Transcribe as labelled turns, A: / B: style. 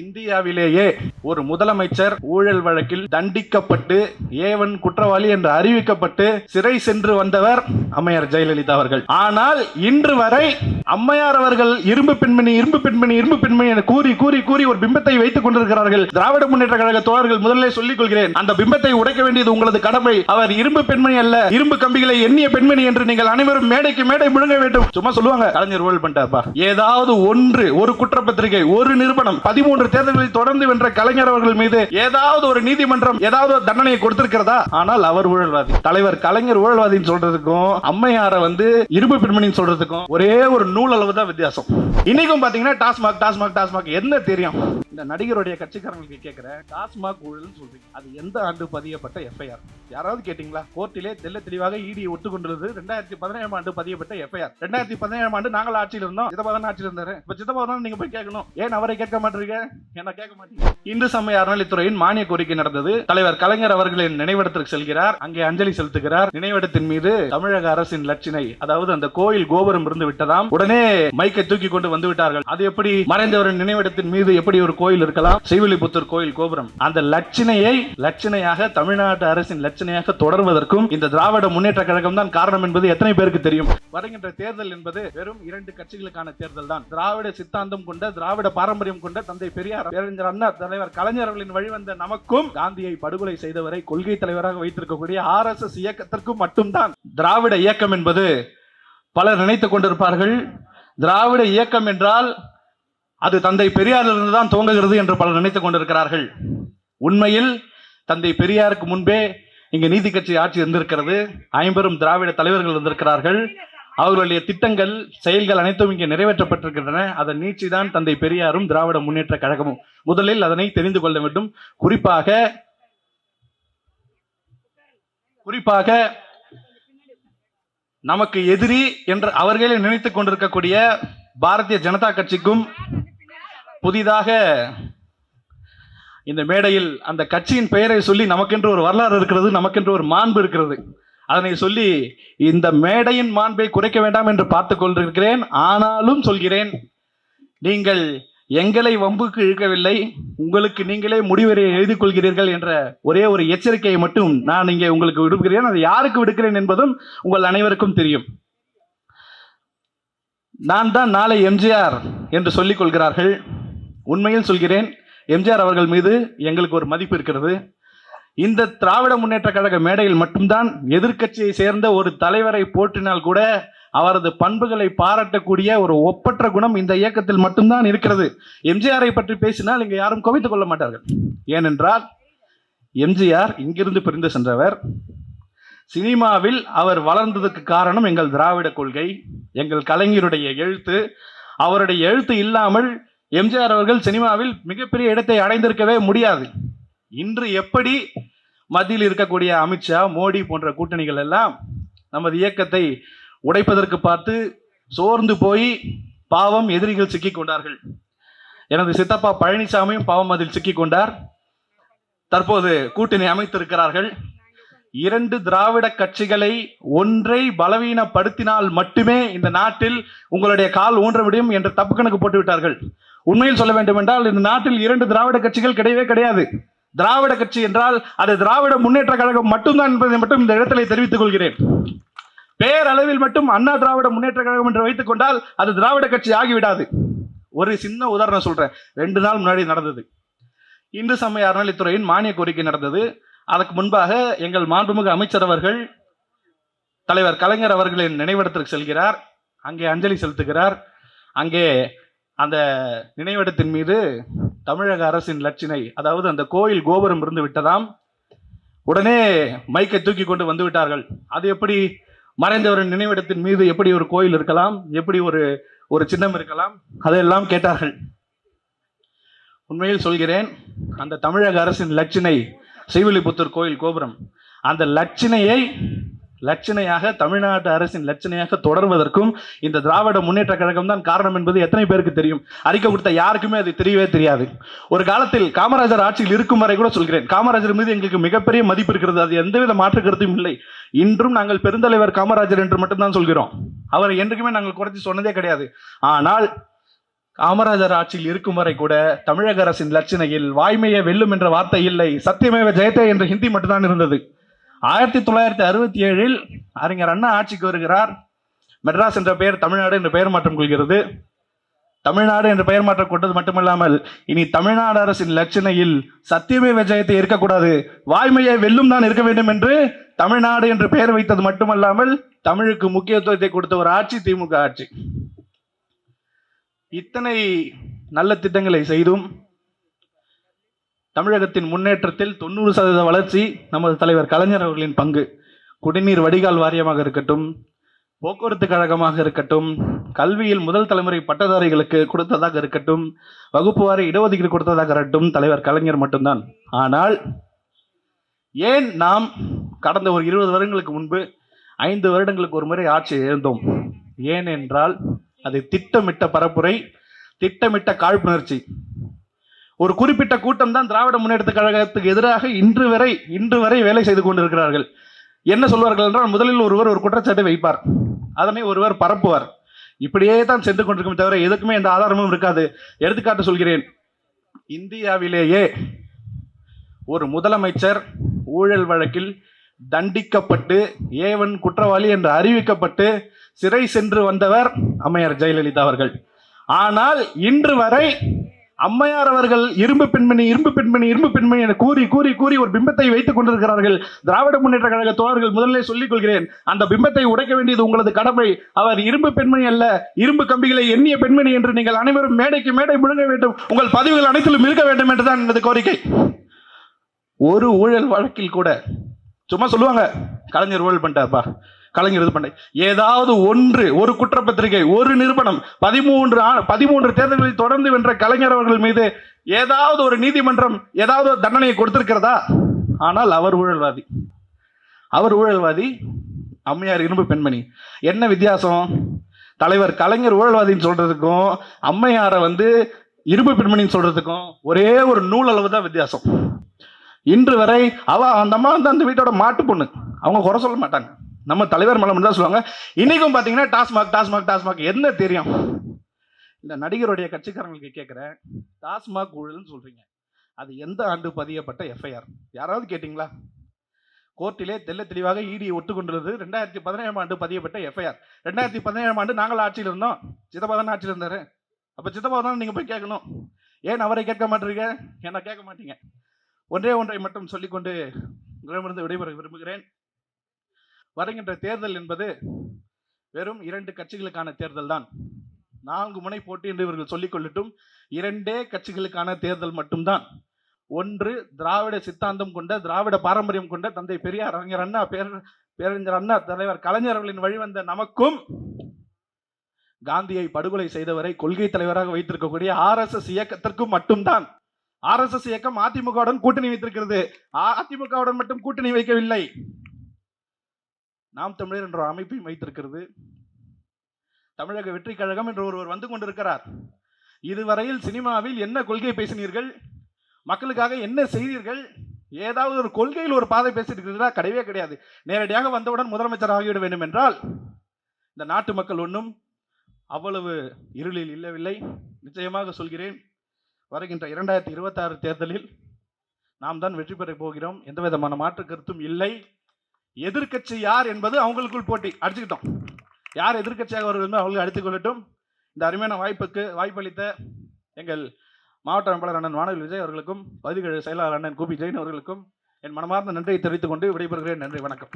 A: இந்தியாவிலேயே ஒரு முதலமைச்சர் ஊழல் வழக்கில் தண்டிக்கப்பட்டு ஏவன் குற்றவாளி என்று அறிவிக்கப்பட்டு சிறை சென்று வந்தவர் அம்மையார் ஜெயலலிதா அவர்கள். ஆனால் இன்று வரை அம்மையார் அவர்கள் இரும்பு பெண்மணி இரும்பு பெண்மணி இரும்பு பெண்மணி என கூறி கூறி கூறி ஒரு பிம்பத்தை வைத்துக் கொண்டிருக்கிறார்கள். திராவிட முன்னேற்ற கழக தோழர்கள் முதல்ல சொல்லிக் கொள்கிறேன். அந்த பிம்பத்தை உடைக்க வேண்டியது உங்களது கடமை. அவர் இரும்பு பெண்மணி அல்ல இரும்பு கம்பிகளை எண்ணிய பெண்மணி என்று நீங்கள் அனைவரும் மேடைக்கு மேடை முழுங்க வேண்டும். சும்மா சொல்லுவாங்க கலைஞர் ஊழல் பண்ணிட்டாப்பா ஏதாவது ஒன்று ஒரு குற்றப்பத்திரிகை ஒரு நிறுவனம் பதிமூன்று தேர்தல்களில் தொடர்ந்து வென்ற கலைஞர் அவர்கள் மீது ஏதாவது ஒரு நீதிமன்றம் ஏதாவது ஒரு தண்டனையை கொடுத்திருக்கிறதா? ஆனால் அவர் ஊழல்வாதி. தலைவர் கலைஞர் ஊழல்வாதின்னு சொல்றதுக்கும் அம்மையார வந்து இரும்பு பெண்மணின்னு சொல்றதுக்கும் ஒரே ஒரு நூல் அளவு தான் வித்தியாசம். இன்னைக்கும் பாத்தீங்கன்னா டாஸ்மாக் டாஸ்மாக் டாஸ்மாக். என்ன தெரியும்? இந்த நடிகருடைய கட்சிக்காரங்களுக்கு கேட்கிறேன் டாஸ்மாக் ஊழல்னு சொல்றீங்க. அது எந்த ஆண்டு பதியப்பட்ட எஃப்ஐஆர் யாராவது கேட்டீங்களா? கோர்ட்டிலே தெல்ல தெளிவாக இடி ஒத்துக்கொண்டுள்ளது ரெண்டாயிரத்தி பதினேழாம் ஆண்டு பதியப்பட்ட எஃப்ஐஆர் ரெண்டாயிரத்தி பதினேழாம் ஆண்டு நாங்கள் ஆட்சியில் இருந்தோம். சிதம்பரம் ஆட்சியில் இருந்தாரு. இப்ப சிதம்பரம் நீங்க போய் கேட்கணும். ஏன் அவரை கேட்க மாட்டீங்க? என்ன கேட்க மாட்டீங்க. இந்து சமய அறநிலைத்துறையின் மானிய கோரிக்கை நடந்தது. தலைவர் கலைஞர் அவர்களின் நினைவிடத்திற்கு செல்கிறார். அங்கே அஞ்சலி செலுத்துகிறார். நினைவிடத்தின் மீது தமிழக அரசின் லட்சினை அதாவது அந்த கோயில் கோபுரம் இருந்து விட்டதாம். உடனே மைக்கை தூக்கி கொண்டு வந்து விட்டார்கள். அது எப்படி மறைந்தவரின் நினைவிடத்தின் மீது எப்படி ஒரு கோயில் இருக்கலாம். ஸ்ரீவில்லிபுத்தூர் கோயில் கோபுரம். அந்த லட்சணையை லட்சணையாக தமிழ்நாட்டு அரசின் லட்சணையாக தொடர்வதற்கும் இந்த திராவிட முன்னேற்ற கழகம் தான் காரணம் என்பது எத்தனை பேருக்கு தெரியும்? வருகின்ற தேர்தல் என்பது வெறும் இரண்டு கட்சிகளுக்கான தேர்தல் தான். திராவிட சித்தாந்தம் கொண்ட திராவிட பாரம்பரியம் கொண்ட தந்தை பெரியார் பேரறிஞர் அண்ணா தலைவர் கலைஞர்களின் வழிவந்த நமக்கும் காந்தியை படுகொலை செய்தவரை கொள்கை தலைவராக வைத்திருக்கக்கூடிய ஆர் எஸ் எஸ் இயக்கத்திற்கும் மட்டும்தான். திராவிட இயக்கம் என்பது பலர் நினைத்துக் கொண்டிருப்பார்கள். திராவிட இயக்கம் என்றால் அது தந்தை பெரியாரிலிருந்து தான் துவங்குகிறது என்று பலர் நினைத்துக் கொண்டிருக்கிறார்கள். உண்மையில் தந்தை பெரியாருக்கு முன்பே இங்கு நீதி கட்சி ஆட்சி இருந்திருக்கிறது. ஐம்பெரும் திராவிட தலைவர்கள் இருந்திருக்கிறார்கள். அவர்களுடைய திட்டங்கள் செயல்கள் அனைத்தும் இங்கே நிறைவேற்றப்பட்டிருக்கின்றன. அதன் நீட்சிதான் தந்தை பெரியாரும் திராவிட முன்னேற்ற கழகமும். முதலில் அதனை தெரிந்து கொள்ள வேண்டும். குறிப்பாக குறிப்பாக நமக்கு எதிரி என்று அவர்களே நினைத்துக் கொண்டிருக்கக்கூடிய பாரதிய ஜனதா கட்சிக்கும் புதிதாக இந்த மேடையில் அந்த கட்சியின் பெயரை சொல்லி நமக்கென்று ஒரு வரலாறு இருக்கிறது நமக்கென்று ஒரு மாண்பு இருக்கிறது. அதனை சொல்லி இந்த மேடையின் மாண்பை குறைக்க வேண்டாம் என்று பார்த்து கொண்டிருக்கிறேன். ஆனாலும் சொல்கிறேன் நீங்கள் எங்களை வம்புக்கு இழுக்கவில்லை உங்களுக்கு நீங்களே முடிவரை எழுதி கொள்கிறீர்கள் என்ற ஒரே ஒரு எச்சரிக்கையை மட்டும் நான் இங்கே உங்களுக்கு விடுக்கிறேன். அதை யாருக்கு விடுக்கிறேன் என்பதும் உங்கள் அனைவருக்கும் தெரியும். நான் தான் நாளை எம்ஜிஆர் என்று சொல்லிக் கொள்கிறார்கள். உண்மையில் சொல்கிறேன் எம்ஜிஆர் அவர்கள் மீது எங்களுக்கு ஒரு மதிப்பு இருக்கிறது. இந்த திராவிட முன்னேற்ற கழக மேடையில் மட்டும்தான் எதிர்க்கட்சியை சேர்ந்த ஒரு தலைவரை போற்றினால் கூட அவரது பண்புகளை பாராட்டக்கூடிய ஒரு ஒப்பற்ற குணம் இந்த இயக்கத்தில் மட்டும்தான் இருக்கிறது. எம்ஜிஆரை பற்றி பேசினால் இங்கு யாரும் குவித்துக் கொள்ள மாட்டார்கள். ஏனென்றால் எம்ஜிஆர் இங்கிருந்து பிரிந்து சென்றவர். சினிமாவில் அவர் வளர்ந்ததுக்கு காரணம் எங்கள் திராவிட கொள்கை எங்கள் கலைஞருடைய எழுத்து. அவருடைய எழுத்து இல்லாமல் எம்ஜிஆர் அவர்கள் சினிமாவில் மிகப்பெரிய இடத்தை அடைந்திருக்கவே முடியாது. இன்று எப்படி மத்தியில் இருக்கக்கூடிய அமித்ஷா மோடி போன்ற கூட்டணிகள் எல்லாம் நமது இயக்கத்தை உடைப்பதற்கு பார்த்து சோர்ந்து போய் பாவம் எதிரிகள் சிக்கிக் கொண்டார்கள். எனது சித்தப்பா பழனிசாமியும் பாவம் அதில் சிக்கிக் கொண்டார். தற்போது கூட்டணி அமைத்திருக்கிறார்கள். இரண்டு திராவிட கட்சிகளை ஒன்றை பலவீனப்படுத்தினால் மட்டுமே இந்த நாட்டில் உங்களுடைய கால் ஊன்ற முடியும் என்று தப்பு கணக்கு போட்டு விட்டார்கள். உண்மையில் சொல்ல வேண்டும் என்றால் இந்த நாட்டில் இரண்டு திராவிட கட்சிகள் கிடையவே கிடையாது. திராவிட கட்சி என்றால் அது திராவிட முன்னேற்ற கழகம் மட்டும்தான் என்பதை மட்டும் இந்த இடத்திலே தெரிவித்துக் கொள்கிறேன். பேரளவில் மட்டும் அண்ணா திராவிட முன்னேற்ற கழகம் என்று வைத்துக் கொண்டால் அது திராவிட கட்சி ஆகிவிடாது. ஒரு சின்ன உதாரணம் சொல்றேன். ரெண்டு நாள் முன்னாடி நடந்தது. இந்து சமய அறநிலைத்துறையின் மானிய கோரிக்கை நடந்தது. அதற்கு முன்பாக எங்கள் மாண்புமிகு அமைச்சர் அவர்கள் தலைவர் கலைஞர் அவர்களின் நினைவிடத்திற்கு செல்கிறார். அங்கே அஞ்சலி செலுத்துகிறார். அங்கே அந்த நினைவிடத்தின் மீது தமிழக அரசின் லட்சினை அதாவது அந்த கோயில் கோபுரம் இருந்து விட்டதாம். உடனே மைக்கை தூக்கி கொண்டு வந்து விட்டார்கள். அது எப்படி மறைந்தவரின் நினைவிடத்தின் மீது எப்படி ஒரு கோயில் இருக்கலாம் எப்படி ஒரு ஒரு சின்னம் இருக்கலாம் அதையெல்லாம் கேட்டார்கள். உண்மையில் சொல்கிறேன் அந்த தமிழக அரசின் லட்சினை ஸ்ரீவில்லிபுத்தூர் கோயில் கோபுரம். அந்த லட்சணையை லட்சணையாக தமிழ்நாட்டு அரசின் லட்சணையாக தொடர்வதற்கும் இந்த திராவிட முன்னேற்ற கழகம் தான் காரணம் என்பது எத்தனை பேருக்கு தெரியும்? அறிக்கை கொடுத்த யாருக்குமே அது தெரியவே தெரியாது. ஒரு காலத்தில் காமராஜர் ஆட்சியில் இருக்கும் வரை கூட சொல்கிறேன். காமராஜர் மீது எங்களுக்கு மிகப்பெரிய மதிப்பு இருக்கிறது. அது எந்தவித மாற்று கருத்தும் இல்லை. இன்றும் நாங்கள் பெருந்தலைவர் காமராஜர் என்று மட்டும்தான் சொல்கிறோம். அவரை என்றைக்குமே நாங்கள் குறைச்சி சொன்னதே கிடையாது. ஆனால் காமராஜர் ஆட்சியில் இருக்கும் வரை கூட தமிழக அரசின் லட்சணையில் வாய்மையை வெல்லும் என்ற வார்த்தை இல்லை. சத்தியமேவ ஜெயத்தே என்ற ஹிந்தி மட்டும்தான் இருந்தது. ஆயிரத்தி தொள்ளாயிரத்தி அறுபத்தி ஏழில் அறிஞர் அண்ணா ஆட்சிக்கு வருகிறார். மெட்ராஸ் என்ற பெயர் தமிழ்நாடு என்ற பெயர் மாற்றம் கொள்கிறது. தமிழ்நாடு என்ற பெயர் மாற்றம் கொண்டது மட்டுமல்லாமல் இனி தமிழ்நாடு அரசின் லட்சணையில் சத்தியமே விஜயத்தை இருக்கக்கூடாது. வாய்மையை வெல்லும் தான் இருக்க வேண்டும் என்று தமிழ்நாடு என்று பெயர் வைத்தது மட்டுமல்லாமல் தமிழுக்கு முக்கியத்துவத்தை கொடுத்த ஒரு ஆட்சி திமுக ஆட்சி. இத்தனை நல்ல திட்டங்களை செய்தும் தமிழகத்தின் முன்னேற்றத்தில் தொண்ணூறு சதவீத வளர்ச்சி நமது தலைவர் கலைஞர் அவர்களின் பங்கு. குடிநீர் வடிகால் வாரியமாக இருக்கட்டும் போக்குவரத்து கழகமாக இருக்கட்டும் கல்வியில் முதல் தலைமுறை பட்டதாரிகளுக்கு கொடுத்ததாக இருக்கட்டும் வகுப்பு வாரி இடஒதுக்கீடு கொடுத்ததாக இருக்கட்டும் தலைவர் கலைஞர் மட்டும்தான். ஆனால் ஏன் நாம் கடந்த ஒரு இருபது வருடங்களுக்கு முன்பு ஐந்து வருடங்களுக்கு ஒரு முறை ஆட்சி இழந்தோம்? ஏன் என்றால் அது திட்டமிட்ட பரப்புரை திட்டமிட்ட காழ்ப்புணர்ச்சி. ஒரு குறிப்பிட்ட கூட்டம் தான் திராவிட முன்னேற்ற கழகத்துக்கு எதிராக இன்று வரை இன்று வரை வேலை செய்து கொண்டிருக்கிறார்கள். என்ன சொல்வார்கள் என்றால் முதலில் ஒருவர் ஒரு குற்றச்சாட்டை வைப்பார். அதனை ஒருவர் பரப்புவார். இப்படியே தான் சென்று கொண்டிருக்கும் தவிர எதுக்குமே எந்த ஆதாரமும் இருக்காது. எடுத்துக்காட்டு சொல்கிறேன். இந்தியாவிலேயே ஒரு முதலமைச்சர் ஊழல் வழக்கில் தண்டிக்கப்பட்டு ஏவன் குற்றவாளி என்று அறிவிக்கப்பட்டு சிறை சென்று வந்தவர் அம்மையார் ஜெயலலிதா அவர்கள். ஆனால் இன்று வரை அம்மையார் அவர்கள் இரும்பு பெண்மணி இரும்பு பெண்மணி இரும்பு பெண்மணி என கூறி கூறி கூறி ஒரு பிம்பத்தை வைத்துக் கொண்டிருக்கிறார்கள். திராவிட முன்னேற்ற கழக தோழர்கள் முதல்ல சொல்லிக் கொள்கிறேன் அந்த பிம்பத்தை உடைக்க வேண்டியது உங்களது கடமை. அவர் இரும்பு பெண்மணி அல்ல இரும்பு கம்பிகளை எண்ணிய பெண்மணி என்று நீங்கள் அனைவரும் மேடைக்கு மேடை முழுங்க வேண்டும் உங்கள் பதிவுகள் அனைத்திலும் இருக்க வேண்டும் என்றுதான் எனது கோரிக்கை. ஒரு ஊழல் வழக்கில் கூட சும்மா சொல்லுவாங்க கலைஞர் ஊழல் பண்ணிட்டார்ப்பா கலைஞர் இது பண்ண ஏதாவது ஒன்று ஒரு குற்றப்பத்திரிகை ஒரு நிறுவனம் பதிமூன்று ஆ- பதிமூன்று தேர்தல்களில் தொடர்ந்து வென்ற கலைஞர் அவர்கள் மீது ஏதாவது ஒரு நீதிமன்றம் ஏதாவது ஒரு தண்டனையை கொடுத்திருக்கிறதா? ஆனால் அவர் ஊழல்வாதி. அவர் ஊழல்வாதி அம்மையார் இரும்பு பெண்மணி. என்ன வித்தியாசம்? தலைவர் கலைஞர் ஊழல்வாதின்னு சொல்றதுக்கும் அம்மையாரை வந்து இரும்பு பெண்மணின்னு சொல்றதுக்கும் ஒரே ஒரு நூல் அளவு தான் வித்தியாசம். இன்று வரை அவ அந்த அம்மா வந்து அந்த வீட்டோட மாட்டு பொண்ணு. அவங்க குறை சொல்ல மாட்டாங்க. நம்ம தலைவர் மேலே மட்டும் தான் சொல்லுவாங்க. இன்னைக்கும் பார்த்தீங்கன்னா டாஸ்மாக் டாஸ்மாக் டாஸ்மாக். என்ன தெரியும்? இந்த நடிகருடைய கட்சிக்காரங்களுக்கு கேட்குறேன் டாஸ்மாக் ஊழல்னு சொல்கிறீங்க அது எந்த ஆண்டு பதியப்பட்ட எஃப்ஐஆர் யாராவது கேட்டிங்களா? கோர்ட்டிலே தெல்ல தெளிவாக இடி ஒட்டுக்கொண்டுள்ளது. ரெண்டாயிரத்தி பதினேழாம் ஆண்டு பதியப்பட்ட எஃப்ஐஆர் ரெண்டாயிரத்தி பதினேழாம் ஆண்டு நாங்கள் ஆட்சியில் இருந்தோம். சித்தப்பா தானே ஆட்சியில் இருந்தார். அப்போ சித்தப்பா தான் நீங்கள் போய் கேட்கணும். ஏன் அவரை கேட்க மாட்டீங்க? என்ன கேட்க மாட்டீங்க. ஒன்றே ஒன்றை மட்டும் சொல்லிக்கொண்டு உங்களிடமிருந்து விடைபெற விரும்புகிறேன். வருகின்ற தேர்தல் என்பது வெறும் இரண்டு கட்சிகளுக்கான தேர்தல் தான். நான்கு முனை போட்டி என்று இவர்கள் சொல்லிக் கொள்ளட்டும் இரண்டே கட்சிகளுக்கான தேர்தல் மட்டும்தான். ஒன்று திராவிட சித்தாந்தம் கொண்ட திராவிட பாரம்பரியம் கொண்ட தந்தை பெரியார் அறிஞர் அண்ணா பேர் பேரறிஞர் அண்ணா தலைவர் கலைஞர் அவர்களின் வழிவந்த நமக்கும் காந்தியை படுகொலை செய்தவரை கொள்கை தலைவராக வைத்திருக்கக்கூடிய ஆர்எஸ்எஸ் இயக்கத்திற்கும் மட்டும்தான். ஆர்எஸ்எஸ் இயக்கம் அதிமுகவுடன் கூட்டணி வைத்திருக்கிறது. அதிமுகவுடன் மட்டும் கூட்டணி வைக்கவில்லை. நாம் தமிழர் என்ற அமைப்பையும் வைத்திருக்கிறது. தமிழக வெற்றி கழகம் என்று ஒருவர் வந்து கொண்டிருக்கிறார். இதுவரையில் சினிமாவில் என்ன கொள்கை பேசினீர்கள்? மக்களுக்காக என்ன செய்தீர்கள்? ஏதாவது ஒரு கொள்கையில் ஒரு பாதை பேசியிருக்கிறதா கிடையவே கிடையாது. நேரடியாக வந்தவுடன் முதலமைச்சர் ஆகிவிட வேண்டும் என்றால் இந்த நாட்டு மக்கள் ஒன்றும் அவ்வளவு இருளில் இல்லவில்லை. நிச்சயமாக சொல்கிறேன் வருகின்ற இரண்டாயிரத்தி இருபத்தாறு தேர்தலில் நாம் தான் வெற்றி பெறப் போகிறோம். எந்த விதமான மாற்று கருத்தும் இல்லை. எதிர்க்கட்சி யார் என்பது அவங்களுக்குள் போட்டி. அடிச்சுக்கிட்டோம். யார் எதிர்க்கட்சியாக வருவது அவர்கள் அடித்துக் கொள்ளட்டும். இந்த அருமையான வாய்ப்புக்கு வாய்ப்பளித்த எங்கள் மாவட்ட அமைப்பாளர் அண்ணன் வானவில் விஜய் அவர்களுக்கும் பகுதிகள் செயலாளர் அண்ணன் கோபி ஜெயின் அவர்களுக்கும் என் மனமார்ந்த நன்றியை தெரிவித்துக் கொண்டு விடைபெறுகிறேன். நன்றி வணக்கம்.